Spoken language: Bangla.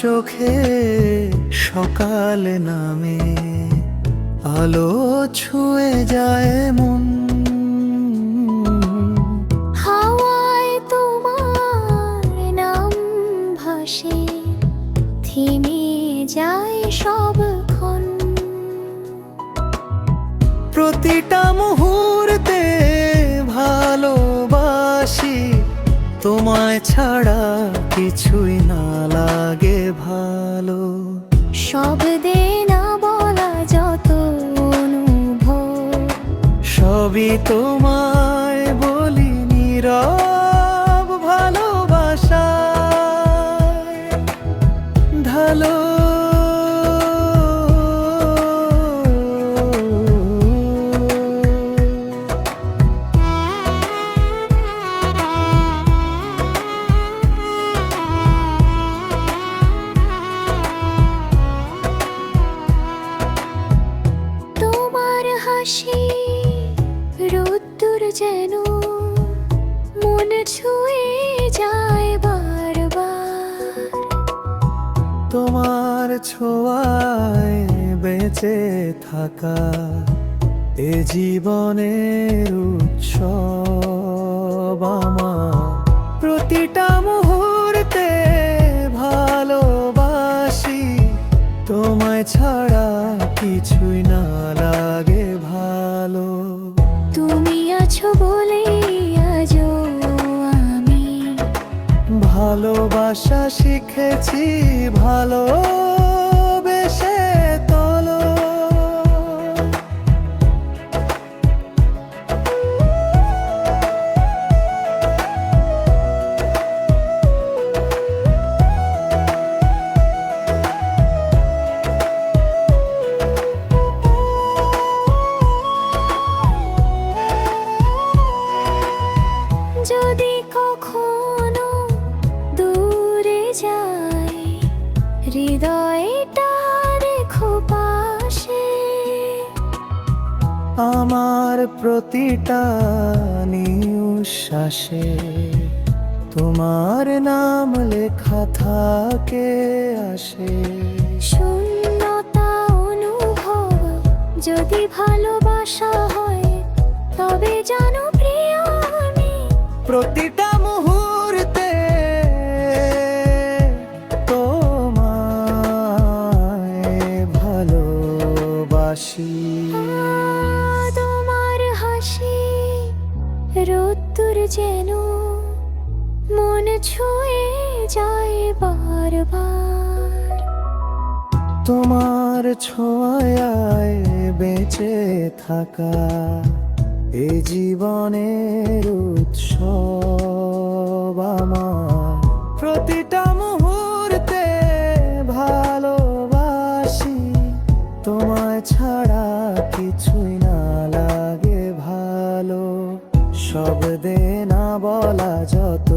চোখে সকাল নামে আলো ছুঁয়ে যায় মন। হাওয়ায় তোমার নাম ভাসে থেমে যায় সবক্ষণ। প্রতিটা তোমায় ছাড়া কিছুই না লাগে ভালো। সব না বলা যত অনুভব। সবই তোমায় হাসি, রোদ্দুর যেন মন ছুঁয়ে যায় বারবার। তোমার ছোঁয়ায় বেঁচে থাকা এ জীবনের উৎসব আমার। প্রতিটা মুহূর্তে ভালোবাসি, তোমায় ছাড়া কিছুই শিখেছি ভালো হৃদয়টা রেখো পাশে আমার প্রতিটা নিঃশ্বাসে তোমার নাম লেখা থাকে আসে। শূন্যতা অনুভব যদি ভালোবাসা হয় তবে জানো প্রিয় আমি। প্রতিটা ভালোবাসি তোমার হাসি রোদ্দুর যেন মন ছুঁয়ে যায় বারবার। তোমার ছোঁয়ায় বেঁচে থাকা এ জীবনের উৎসব ছাড়া কিছুই না লাগে ভালো। শব্দে না বলা যত